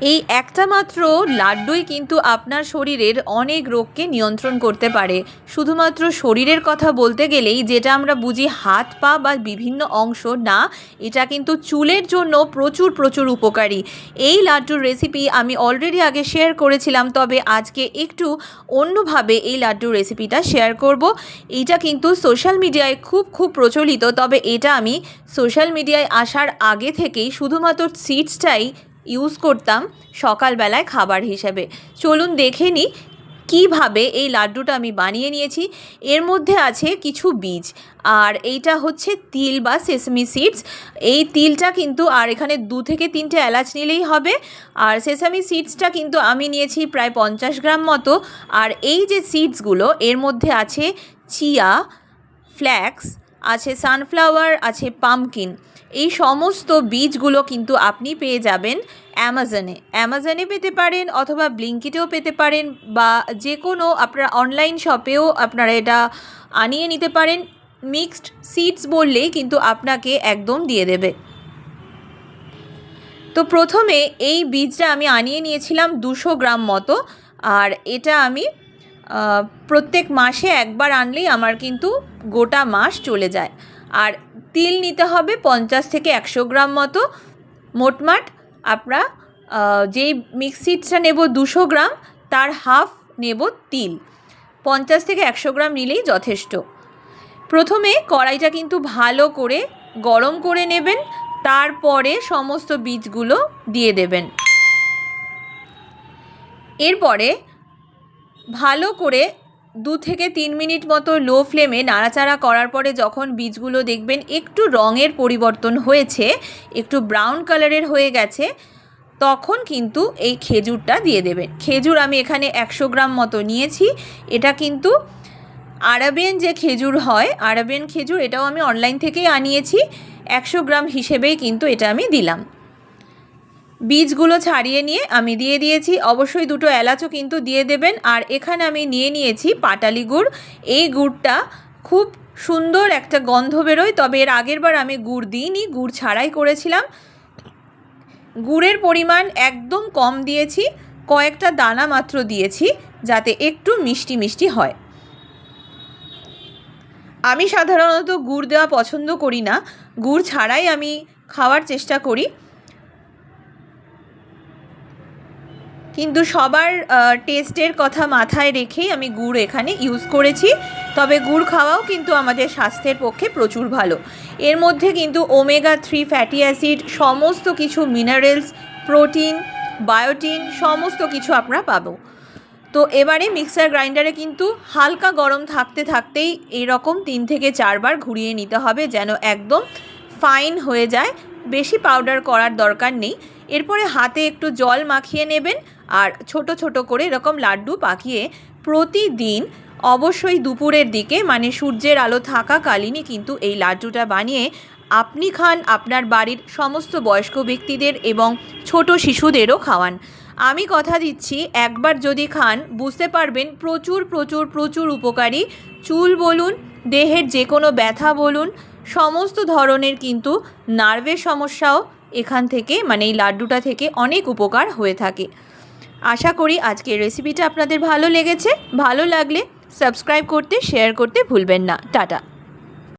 এই একটা মাত্র লাড্ডুই কিন্তু আপনার শরীরের অনেক রোগকে নিয়ন্ত্রণ করতে পারে। শুধুমাত্র শরীরের কথা বলতে গেলেই যেটা আমরা বুঝি হাত, পা বা বিভিন্ন অংশ, না, এটা কিন্তু চুলের জন্য প্রচুর প্রচুর উপকারী। এই লাড্ডুর রেসিপি আমি অলরেডি আগে শেয়ার করেছিলাম, তবে আজকে একটু অন্যভাবে এই লাড্ডুর রেসিপিটা শেয়ার করব। এইটা কিন্তু সোশ্যাল মিডিয়ায় খুব খুব প্রচলিত, তবে এটা আমি সোশ্যাল মিডিয়ায় আসার আগে থেকেই শুধুমাত্র সিডসটাই ইউজ করতাম সকালবেলায় খাবার হিসেবে। চলুন দেখে নিই কীভাবে এই লাড্ডুটা আমি বানিয়ে নিয়েছি। এর মধ্যে আছে কিছু বীজ, আর এইটা হচ্ছে তিল বা সেসমি সিডস এই তিলটা কিন্তু, আর এখানে দু থেকে তিনটে এলাচ নিলেই হবে। আর সেসামি সিডসটা কিন্তু আমি নিয়েছি প্রায় পঞ্চাশ গ্রাম মতো। আর এই যে সিডসগুলো এর মধ্যে আছে চিয়া ফ্ল্যাক্স আছে সানফ্লাওয়ার আছে পামকিন এই সমস্ত বীজগুলো কিন্তু আপনি পেয়ে যাবেন অ্যামাজনে অ্যামাজনে পেতে পারেন অথবা ব্লিঙ্কিটেও পেতে পারেন বা যে কোনো আপনারা অনলাইন শপেও আপনারা এটা আনিয়ে নিতে পারেন। মিক্সড সিডস বললেই কিন্তু আপনাকে একদম দিয়ে দেবে। তো প্রথমে এই বীজটা আমি আনিয়ে নিয়েছিলাম দুশো গ্রাম মতো। আর এটা আমি প্রত্যেক মাসে একবার আনলেই আমার কিন্তু গোটা মাস চলে যায়। আর তিল নিতে হবে পঞ্চাশ থেকে একশো গ্রাম মতো। মোটমাট আমরা যেই মিক্সিটা নেব দুশো গ্রাম, তার হাফ নেব তিল। পঞ্চাশ থেকে একশো গ্রাম নিলেই যথেষ্ট। প্রথমে কড়াইটা কিন্তু ভালো করে গরম করে নেবেন, তারপরে সমস্ত বীজগুলো দিয়ে দেবেন। এরপরে ভালো করে দু থেকে তিন মিনিট মতো লো ফ্লেমে নাড়াচাড়া করার পরে যখন বীজগুলো দেখবেন একটু রঙের পরিবর্তন হয়েছে, একটু ব্রাউন কালারের হয়ে গেছে, তখন কিন্তু এই খেজুরটা দিয়ে দেবেন। খেজুর আমি এখানে একশো গ্রাম মতো নিয়েছি। এটা কিন্তু আরাবিয়ান যে খেজুর হয়, আরাবিয়ান খেজুর এটাও আমি অনলাইন থেকেই আনিয়েছি। একশো গ্রাম হিসেবেই কিন্তু এটা আমি দিলাম। বীজগুলো ছাড়িয়ে নিয়ে আমি দিয়ে দিয়েছি। অবশ্যই দুটো এলাচও কিন্তু দিয়ে দেবেন। আর এখানে আমি নিয়ে নিয়েছি পাটালি গুড়। এই গুড়টা খুব সুন্দর একটা গন্ধ বেরোয়। তবে এর আগের বার আমি গুড় দিইনি, গুড় ছাড়াই করেছিলাম। গুড়ের পরিমাণ একদম কম দিয়েছি। কয়েকটা দানা মাত্র দিয়েছি, যাতে একটু মিষ্টি মিষ্টি হয়। আমি সাধারণত গুড় দেওয়া পছন্দ করি না। গুড় ছাড়াই আমি খাওয়ার চেষ্টা করি। কিন্তু সবার টেস্টের কথা মাথায় রেখেই আমি গুড় এখানে ইউজ করেছি। তবে গুড় খাওয়াও কিন্তু আমাদের স্বাস্থ্যের পক্ষে প্রচুর ভালো। এর মধ্যে কিন্তু ওমেগা থ্রি ফ্যাটি অ্যাসিড সমস্ত কিছু মিনারেলস প্রোটিন বায়োটিন সমস্ত কিছু আমরা পাবো। তো এবারে মিক্সার গ্রাইন্ডারে কিন্তু হালকা গরম থাকতে থাকতেই এরকম তিন থেকে চারবার ঘুরিয়ে নিতে হবে যেন একদম ফাইন হয়ে যায়। বেশি পাউডার করার দরকার নেই। এরপরে হাতে একটু জল মাখিয়ে নেবেন। আর ছোট ছোট করে এরকম লাড্ডু পাকিয়ে প্রতিদিন অবশ্যই দুপুরের দিকে মানে সূর্যের আলো থাকাকালীনই কিন্তু এই লাড্ডুটা বানিয়ে আপনি খান আপনার বাড়ির সমস্ত বয়স্ক ব্যক্তিদের এবং ছোট শিশুদেরও খাওয়ান। আমি কথা দিচ্ছি, একবার যদি খান, বুঝতে পারবেন প্রচুর প্রচুর প্রচুর উপকারী। চুল বলুন, দেহের যে কোনো ব্যথা বলুন, সমস্ত ধরনের কিন্তু নার্ভের সমস্যাও এখান থেকে মানে এই লাড্ডুটা থেকে অনেক উপকার হয়ে থাকে। আশা করি আজকের রেসিপিটা আপনাদের ভালো লেগেছে। ভালো লাগলে সাবস্ক্রাইব করতে শেয়ার করতে ভুলবেন না। টাটা।